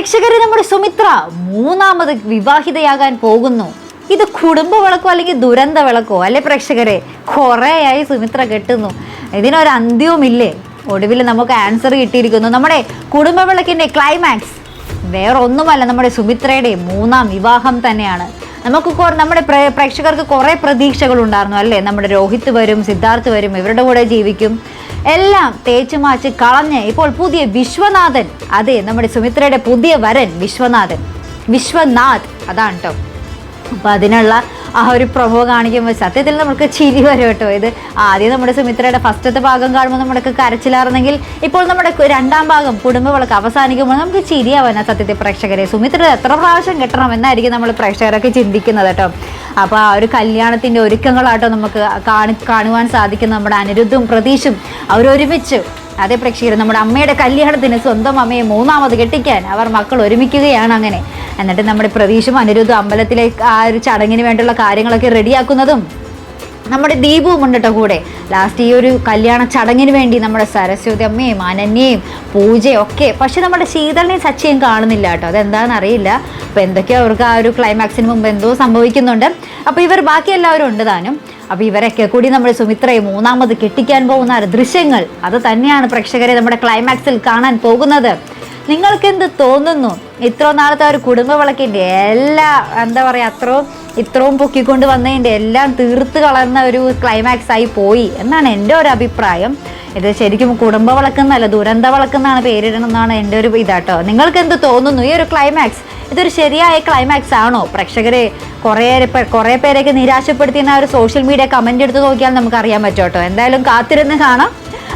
പ്രേക്ഷകരെ നമ്മുടെ സുമിത്ര മൂന്നാമത് വിവാഹിതയാകാൻ പോകുന്നു. ഇത് കുടുംബ വിളക്കോ അല്ലെങ്കിൽ ദുരന്ത വിളക്കോ? അല്ലെ പ്രേക്ഷകരെ? കുറേയായി സുമിത്ര കെട്ടുന്നു. ഇതിനൊരു അന്ത്യവുമില്ലേ? ഒടുവിൽ നമുക്ക് ആൻസർ കിട്ടിയിരിക്കുന്നു. നമ്മുടെ കുടുംബ വിളക്കിന്റെ ക്ലൈമാക്സ് വേറെ ഒന്നുമല്ല നമ്മുടെ സുമിത്രയുടെ മൂന്നാം വിവാഹം തന്നെയാണ്. നമുക്ക് നമ്മുടെ പ്രേക്ഷകർക്ക് കുറേ പ്രതീക്ഷകൾ ഉണ്ടായിരുന്നു അല്ലേ? നമ്മുടെ രോഹിത് വരും സിദ്ധാർത്ഥ് വരും ഇവരുടെ കൂടെ ജീവിക്കും. എല്ലാം തേച്ചു മാച്ച് കളഞ്ഞ് ഇപ്പോൾ പുതിയ വിശ്വനാഥൻ. അതെ നമ്മുടെ സുമിത്രയുടെ പുതിയ വരൻ വിശ്വനാഥൻ. വിശ്വനാഥ്. അതാണ് കേട്ടോ അപ്പോൾ അതിനുള്ള ആ ഒരു പ്രൊമോ കാണിക്കുമ്പോൾ സത്യത്തിൽ നമുക്ക് ചിരി വരും കേട്ടോ. ഇത് ആദ്യം നമ്മുടെ സുമിത്രയുടെ ഫസ്റ്റത്തെ ഭാഗം കാണുമ്പോൾ നമ്മുടെ കരച്ചിലാർന്നെങ്കിൽ ഇപ്പോൾ നമ്മുടെ രണ്ടാം ഭാഗം കുടുംബ വിളക്ക് അവസാനിക്കുമ്പോൾ നമുക്ക് ചിരിയാവാനാ സത്യത്തെ പ്രേക്ഷകരെ. സുമിത്ര എത്ര പ്രാവശ്യം കിട്ടണം എന്നായിരിക്കും നമ്മൾ പ്രേക്ഷകരൊക്കെ ചിന്തിക്കുന്നത് കേട്ടോ. അപ്പോൾ ആ ഒരു കല്യാണത്തിന്റെ ഒരുക്കങ്ങളാട്ടോ നമുക്ക് കാണി കാണുവാൻ സാധിക്കുന്ന നമ്മുടെ അനിരുദ്ധും പ്രതീഷും അവരൊരുമിച്ച് അതേ പ്രേക്ഷകർ നമ്മുടെ അമ്മയുടെ കല്യാണത്തിന് സ്വന്തം അമ്മയെ മൂന്നാമത് കെട്ടിക്കാൻ അവർ മക്കൾ ഒരുമിക്കുകയാണ് അങ്ങനെ. എന്നിട്ട് നമ്മുടെ പ്രതീഷും അനിരുദ്ധും അമ്പലത്തിലേക്ക് ആ ഒരു ചടങ്ങിന് വേണ്ടിയുള്ള കാര്യങ്ങളൊക്കെ റെഡിയാക്കുന്നതും നമ്മുടെ ദീപവും ഉണ്ട് കേട്ടോ കൂടെ. ലാസ്റ്റ് ഈ ഒരു കല്യാണ ചടങ്ങിന് വേണ്ടി നമ്മുടെ സരസ്വതി അമ്മയും അനന്യയും പൂജയും ഒക്കെ. പക്ഷെ നമ്മുടെ ശീതളിനെയും സച്ചിയും കാണുന്നില്ല കേട്ടോ അതെന്താണെന്ന് അറിയില്ല. അപ്പോൾ എന്തൊക്കെയോ അവർക്ക് ആ ഒരു ക്ലൈമാക്സിന് മുമ്പ് എന്തോ സംഭവിക്കുന്നുണ്ട്. അപ്പോൾ ഇവർ ബാക്കി എല്ലാവരും ഉണ്ട് താനും. അപ്പോൾ ഇവരൊക്കെ കൂടി നമ്മുടെ സുമിത്രയെ മൂന്നാമത് കെട്ടിക്കാൻ പോകുന്ന ദൃശ്യങ്ങൾ അത് തന്നെയാണ് പ്രേക്ഷകരെ നമ്മുടെ ക്ലൈമാക്സിൽ കാണാൻ പോകുന്നത്. നിങ്ങൾക്ക് എന്ത് തോന്നുന്നു? ഇത്ര നാളത്തെ ഒരു കുടുംബ വിളക്കിന്റെ എല്ലാ എന്താ പറയുക അത്രയും ഇത്രയും പൊക്കിക്കൊണ്ട് വന്നതിന്റെ എല്ലാം തീർത്ത് കളർന്ന ഒരു ക്ലൈമാക്സ് ആയി പോയി എന്നാണ് എന്റെ ഒരു അഭിപ്രായം. ഇത് ശരിക്കും കുടുംബ വിളക്കെന്നല്ല ദുരന്ത വിളക്കെന്നാണ് പേരിടണമെന്നാണ് എന്റെ ഒരു ഇതാട്ടോ. നിങ്ങൾക്ക് എന്ത് തോന്നുന്നു? ഈ ഒരു ക്ലൈമാക്സ് ഇതൊരു ശരിയായ ക്ലൈമാക്സ് ആണോ? പ്രേക്ഷകരെ കുറേ കുറേ പേരെയൊക്കെ നിരാശപ്പെടുത്തിയെന്ന ഒരു സോഷ്യൽ മീഡിയ കമന്റ് എടുത്ത് നോക്കിയാൽ നമുക്ക് അറിയാൻ പറ്റും കേട്ടോ. എന്തായാലും കാത്തിരുന്ന് കാണാം.